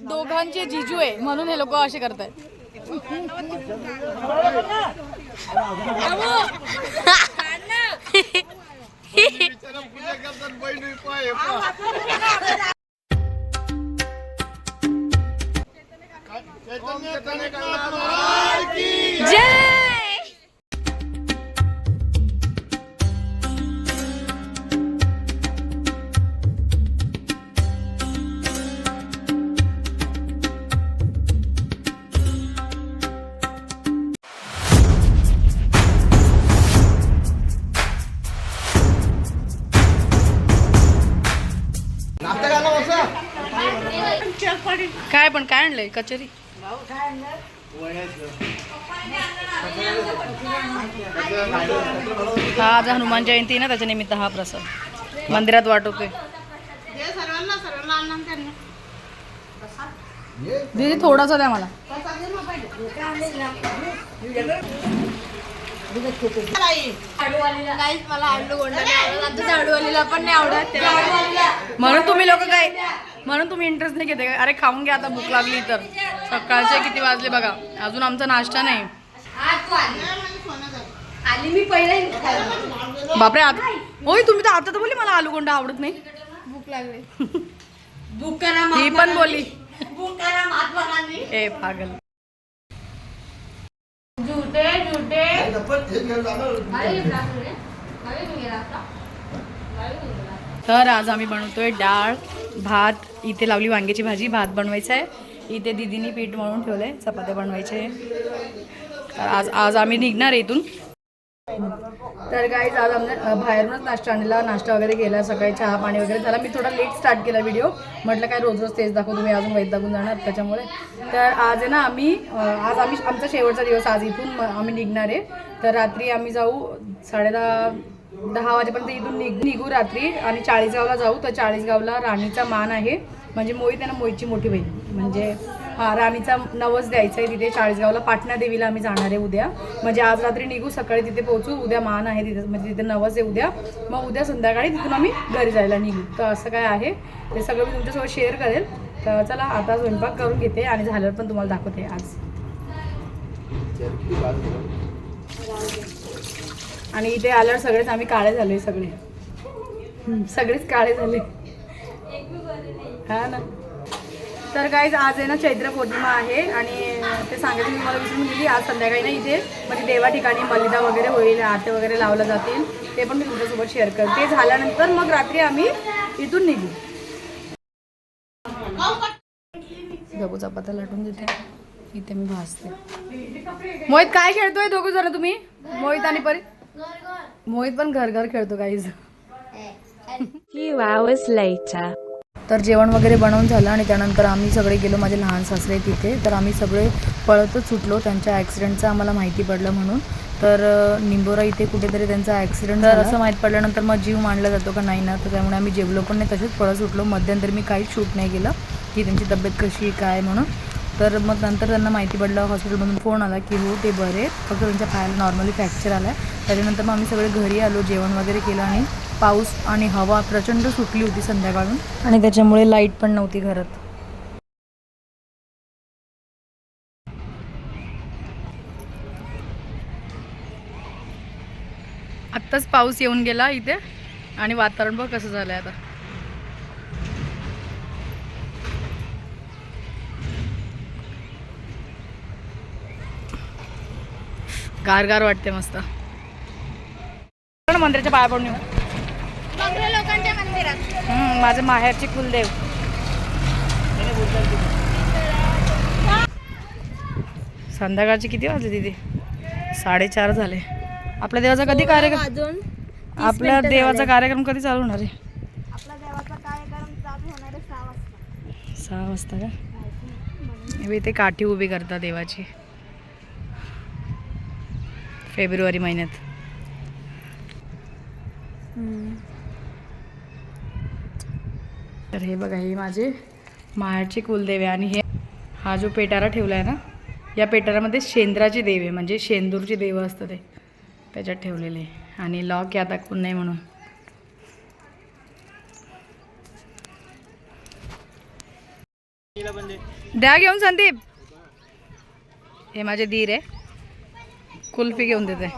दोघांचे जिजू आहे म्हणून हे लोक असे करतात जय काय आणलंय कचोरी. हा आज हनुमान जयंती ना त्याच्या निमित्त हा प्रसाद. मंदिरात वाटवतोय दीदी थोडासा द्या मला. झाडूवालीला पण नाही आवडत. म्हणून तुम्ही लोक काय म्हणून तुम्ही इंटरेस्ट नाही घेते. का? अरे खाऊन घ्या आता भूक लागली तर. सकाळचे किती वाजले बघा. अजून आमचा नाश्ता नाही. आली मी पहिले. बापरे आता होय तुम्ही तर आता तर बोलली मला आलू गोंडा आवडत नाही. भूक लागली. भूक करा ही पण बोलली. भूक करा महात्मा गांधी. ए पागल. झुटे झुटे तर आज आम्ही बनवतोय डाळ भात इथे लावली वांग्याची भाजी भात बनवायचा आहे. इथे दिदीनी पीठ मळून ठेवलंय चपात्या बनवायचे. तर आज आज आम्ही निघणार आहे इथून. तर काहीच आज आम्ही बाहेरूनच नाश्ता आणला नाश्ता वगैरे केला सकाळी चहा पाणी वगैरे झाला. मी थोडा लेट स्टार्ट केला व्हिडिओ म्हटलं काय रोज रोज तेच दाखवतो तुम्ही अजून वैतागून जाणार त्याच्यामुळे. तर आज आहे ना आम्ही आज आम्ही आमचा शेवटचा दिवस आज इथून आम्ही निघणार आहे. तर रात्री आम्ही जाऊ साडेदहा दहा दहा वाजेपर्यंत इथून निघ निघू रात्री आणि चाळीसगावला जाऊ. तर चाळीसगावला राणीचा मान आहे. म्हणजे मोहित आहे ना मोहितची मोठी बहीण. म्हणजे हा राणीचा नवस द्यायचा आहे तिथे. चाळीसगावला पाटणा देवीला आम्ही जाणार आहे उद्या. म्हणजे आज रात्री निघू सकाळी तिथे पोहोचू. उद्या मान आहे तिथे म्हणजे तिथे नवस आहे उद्या. मग उद्या संध्याकाळी तिथून आम्ही घरी जायला निघू. तर असं काय आहे. ते सगळं मी तुमच्यासोबत शेअर करेल. तर चला आता स्वयंपाक करून घेते आणि झाल्यावर पण तुम्हाला दाखवते आज. आणि इथे आल्यावर सगळेच आम्ही काळे झाले सगळे. सगळेच काळे झाले. हा ना. तर काहीच आज आहे ना चैत्र पौर्णिमा आहे आणि ते सांगायचं मी मला विसरून गेली. आज संध्याकाळी ना इथे म्हणजे देवा ठिकाणी मलिदा वगैरे होईल आरते वगैरे लावल्या जातील. ते पण मी तुमच्यासोबत शेअर करते ते झाल्यानंतर मग रात्री आम्ही इथून निघू. दोघू चपात्या लाटून देते. इथे मी भासते मोहित काय खेळतोय दोघं जण तुम्ही? मोहित आणि परी मोहित पण घर घर खेळतो काहीच Few hours later. तर जेवण वगैरे बनवून झालं आणि त्यानंतर आम्ही सगळे गेलो माझे लहान सासरे तिथे. तर आम्ही सगळे पळतच सुटलो. त्यांच्या ॲक्सिडेंटचं आम्हाला माहिती पडलं म्हणून. तर निंबोरा इथे कुठेतरी त्यांचा ॲक्सिडेंट तर असं माहीत पडल्यानंतर मग जीव मांडला जातो का? नाही ना. तर त्यामुळे आम्ही जेवलो पण नाही. तसेच पळत सुटलो. मध्यंतरी मी काहीच शूट नाही केलं की त्यांची तब्येत कशी काय म्हणून. तर मग नंतर त्यांना माहिती पडलं हॉस्पिटलमधून फोन आला की हो ते बरे आहेत. फक्त त्यांच्या पायाला नॉर्मली फ्रॅक्चर आला आहे त्याच्यानंतर मग आम्ही सगळे घरी आलो जेवण वगैरे केलं आणि पाऊस आणि हवा प्रचंड सुटली होती संध्याकाळून. आणि त्याच्यामुळे लाइट पण नव्हती घरात. आत्ताच पाऊस येऊन गेला इथे. आणि वातावरण बघ कसं झालं आहे आता. गार गार वाटते मस्त. मंदिराच्या पाया पडून येऊ लोकांच्या मंदिरात. हम्म, माझे माहेरचे कुलदेव. संध्याकाळचे किती वाजले तिथे साडेचार झाले. आपल्या देवाचा कधी कार्यक्रम आपल्या देवाचा कार्यक्रम कधी चालू होणार आहे? सहा वाजता. का? इथे काठी उभी करतात देवाची. फेब्रुवारी महिन्यात. तर हे बघा हे माझे माहेरचे कुलदेव आहे आणि हे हा जो पेटारा ठेवला आहे ना या पेटारामध्ये शेंद्राचे देव आहे म्हणजे शेंदूरचे देव असतं ते. त्याच्यात ठेवलेले आणि लॉक या दाखवून नाही म्हणून. द्या घेऊन संदीप. हे माझे धीर आहे. कुल्फी घेऊन देते.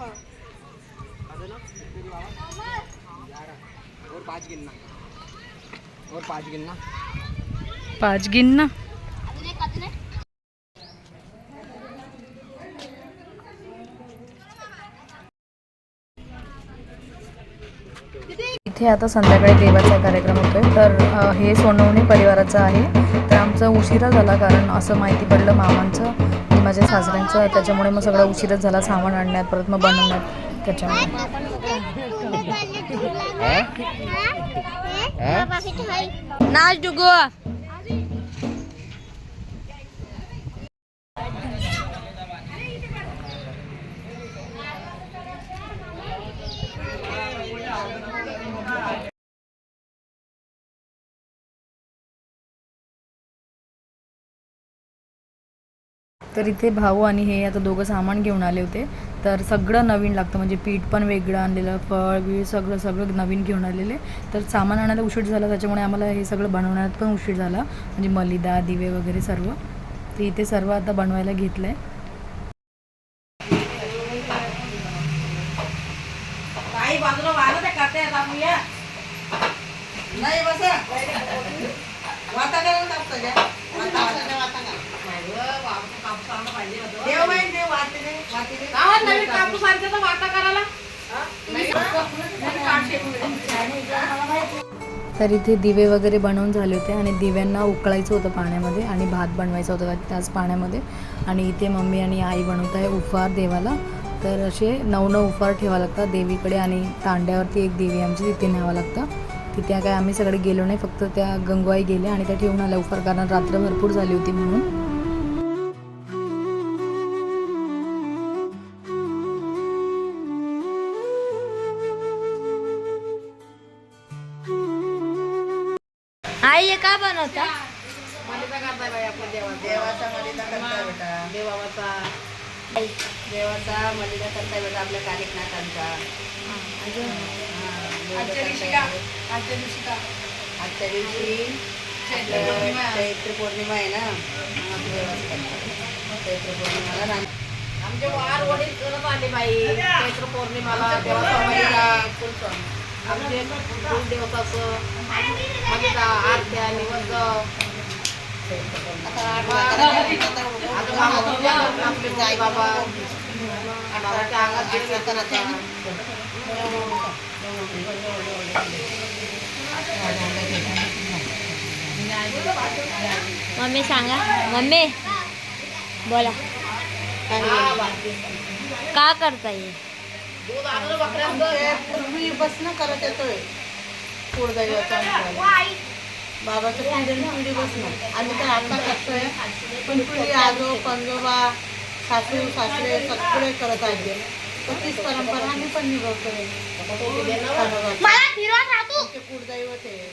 पाच गिन ना इथे आता संध्याकाळी देवाचा कार्यक्रम होतोय. तर हे सोनवणे परिवाराचं आहे. तर आमचा उशिरा झाला कारण असं माहिती पडलं मामांचं. माझ्या सासऱ्यांचं त्याच्यामुळे मग सगळा उशीरच झाला सामान आणण्यात परत मग बनवण्यात त्याच्यामुळे. नाच डुगो तर इथे भाऊ आणि हे आता दोघं सामान घेऊन आले होते. तर सगळं नवीन लागतं. म्हणजे पीठ पण वेगळं आणलेलं फळ बीळ सगळं सगळं नवीन घेऊन आलेले. तर सामान आणायला उशीर झाला. त्याच्यामुळे आम्हाला हे सगळं बनवण्यात पण उशीर झाला. म्हणजे मलिदा दिवे वगैरे सर्व. तर इथे सर्व आता बनवायला घेतलं आहे तर इथे दिवे वगैरे बनवून झाले होते आणि दिव्यांना उकळायचं होतं पाण्यामध्ये आणि भात बनवायचा होता त्याच पाण्यामध्ये. आणि इथे मम्मी आणि आई बनवत आहे उफार देवाला. तर असे नऊ नऊ उफार ठेवावं लागतात. देवीकडे आणि तांड्यावरती एक देवी आमची तिथे न्यावं लागतं. तिथे काय आम्ही सगळे गेलो नाही फक्त त्या गंगवाई गेल्या आणि त्या ठेवून आल्या. उफार कारण रात्र भरपूर झाली होती म्हणून. देवाचा देवाचा मलिदा करता बेटा आपल्या कार्यक्रमांचा आजच्या दिवशी चैत्र पौर्णिमा आहे. ना. चैत्र पौर्णिमाला आमचे वार वडील करत आले बाई. चैत्र पौर्णिमाला देवाचा आमचे कुलदेवताचं आरत्या निवंत. मम्मी सांगा. मम्मी बोला. का करता ये? पूर्वी बसणं करत आमचा. बाबाचं पिढी पिढी बसणं. आम्ही तर आता करतोय. पण पिढी आजो पंजोबा सासू सासरे सगळे करत आहेत. तर तीच परंपरा आम्ही पण निभवतोय. कुळदैवत आहे.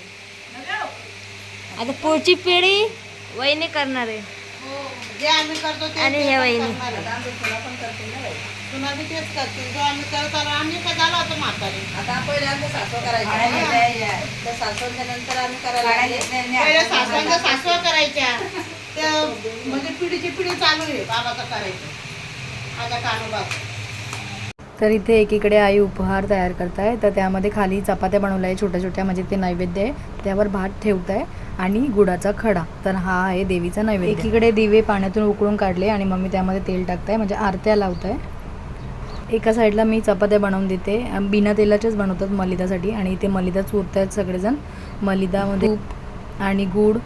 आता पुढची पिढी वहिनी करणार आहे. जे आम्ही करतो ते आणि हे वहिनी. तुला बी तेच करतील. जो आम्ही करत आलो आम्ही का झालो आता म्हातारे. आता पहिले आमचं सासवा करायचं. त्या सासवांच्या नंतर आम्ही करायला सासवांच्या सासवा करायच्या. त्या म्हणजे पिढीची पिढी चालू आहे. बाबाचं करायचं. माझ्या कानोबाचं तर इथे एकीकडे आई उपहार तयार करताय. तर त्यामध्ये खाली चपात्या बनवल्या आहे छोट्या छोट्या म्हणजे ते नैवेद्य आहे. त्यावर भात ठेवताय आणि गुडाचा खडा. तर हा आहे देवीचा नैवेद्य. एकीकडे दिवे पाण्यातून उकळून काढले आणि मम्मी त्यामध्ये तेल टाकताय म्हणजे आरत्या लावताय. एका साईडला मी चपात्या बनवून देते. बिना तेलाच्याच बनवतात मलिदासाठी आणि इथे मलिदा चुरत आहेत सगळेजण. मलिदामध्ये तूप आणि गूळ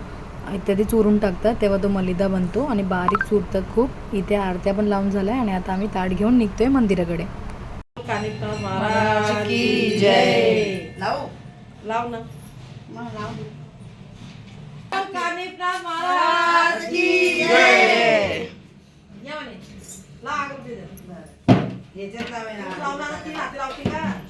इत्यादी चुरून टाकतात तेव्हा तो मलिदा बनतो आणि बारीक चुरतात खूप. इथे आरत्या पण लावून झाल्या आणि आता आम्ही ताट घेऊन निघतोय मंदिराकडे. महाराज की जय. लावू. लाव ना. लाव कानिपनाथ महाराज की जय. याच्यात लावायला हात लावते का?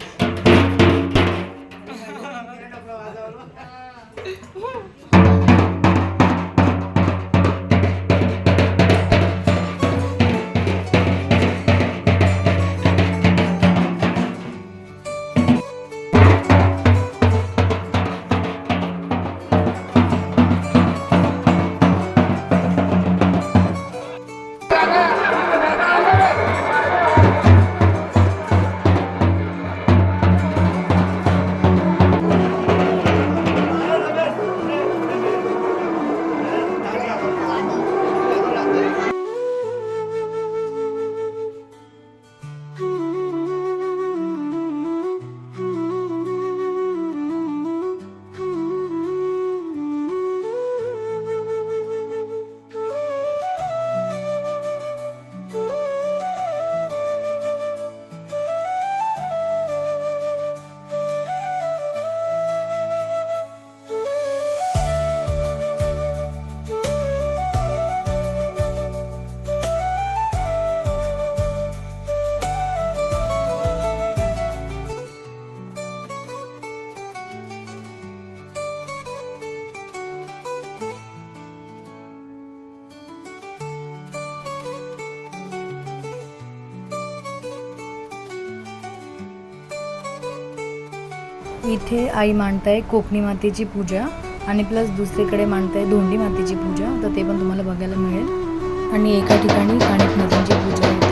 इथे आई मांडताय कोकणी मातेची पूजा आणि प्लस दुसरीकडे मांडताय धोंडी मातेची पूजा तर ते पण तुम्हाला बघायला मिळेल. आणि एका ठिकाणी गणेश मातांची पूजा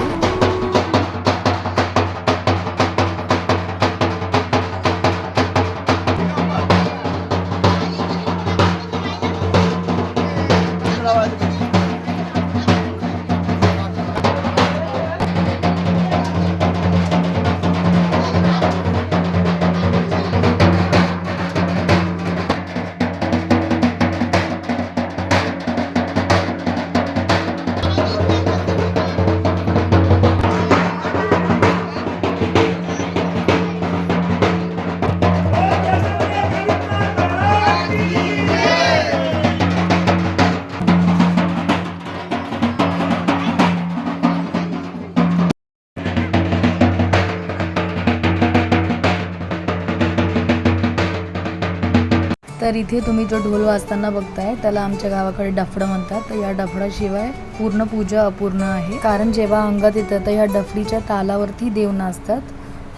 तर इथे तुम्ही जो ढोल वाजताना बघताय त्याला आमच्या गावाकडे डफडं म्हणतात. तर या डफडाशिवाय पूर्ण पूजा अपूर्ण आहे. कारण जेव्हा अंगात येतं तर या डफडीच्या तालावरती देव नाचतात.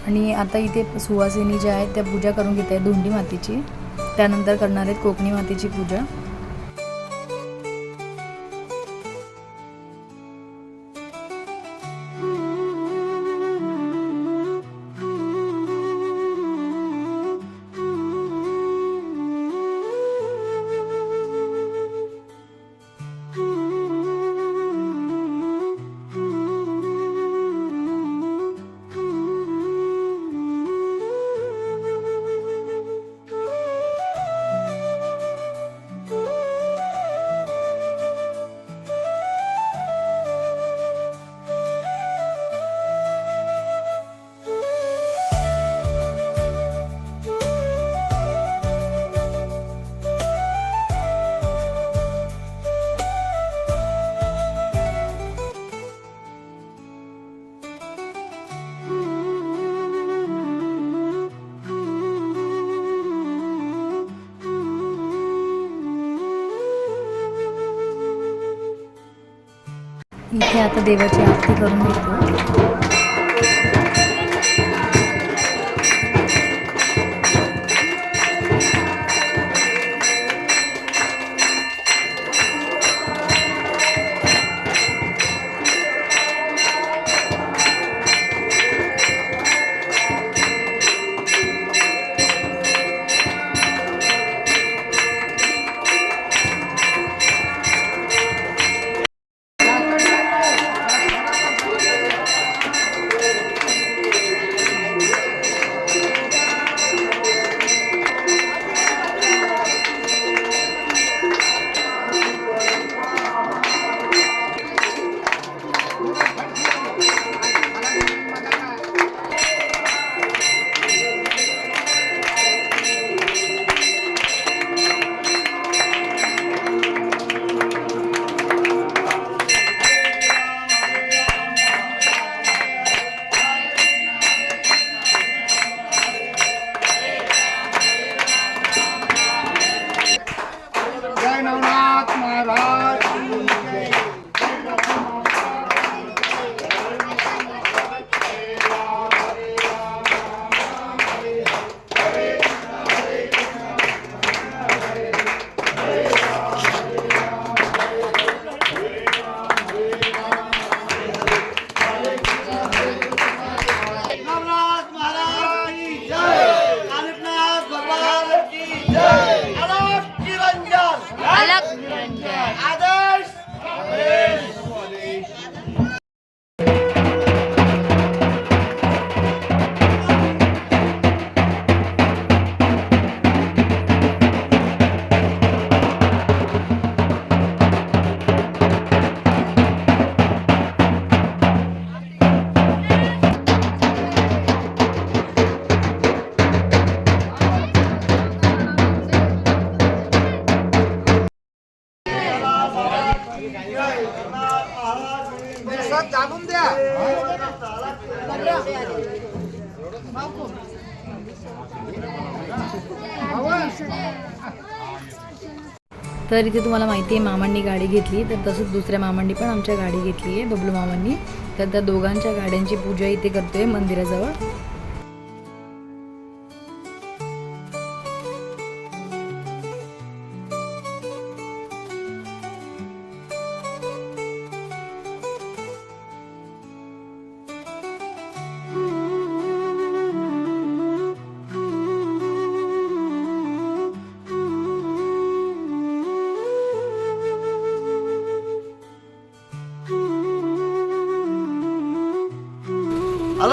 आणि आता इथे सुवासिनी ज्या आहेत त्या पूजा करून घेत आहेत धुंडी मातीची. त्यानंतर करणार आहेत कोकणी मातीची पूजा. इथे आता देवाची आरती करून घेतो जाणून द्या. तर इथे तुम्हाला माहिती आहे मामांनी गाडी घेतली. तर तसंच दुसऱ्या मामांनी पण आमच्या गाडी घेतली आहे बबलू मामांनी. तर त्या दोघांच्या गाड्यांची पूजा इथे करतोय मंदिराजवळ.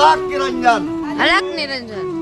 রাগ নিরঞ্জন রাগ নিরঞ্জন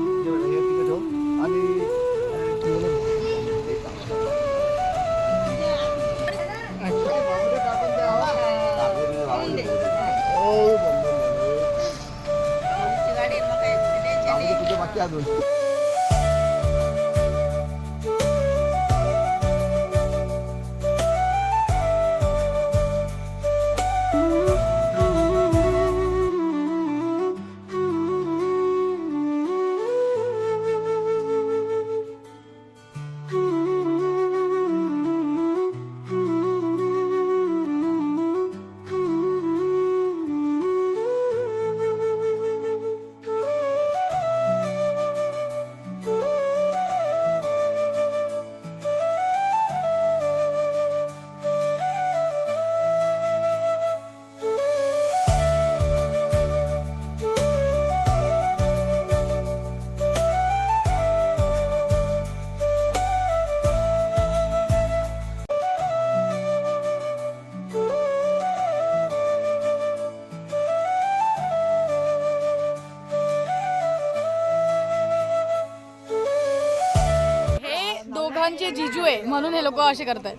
दोघांचे जिजू आहे म्हणून हे लोक असे करतात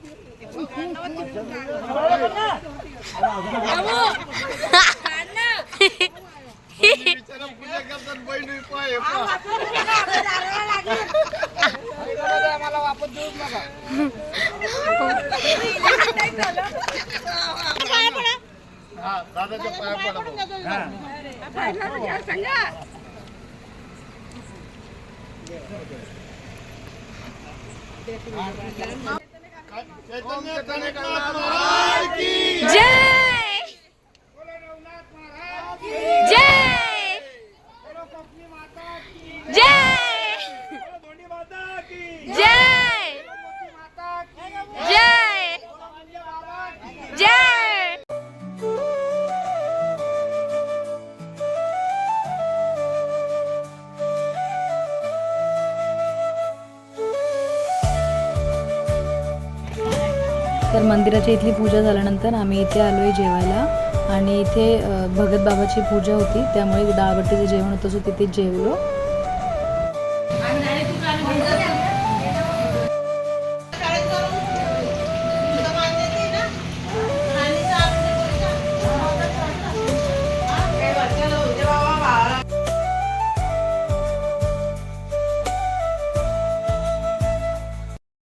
दादाच्या पाया पडा जय जय! तर मंदिराची इथली पूजा झाल्यानंतर आम्ही इथे आलो आहे जेवायला. आणि इथे भगत बाबाची पूजा होती त्यामुळे डाळबट्टीचं जेवण होतं सो तिथे जेवलो.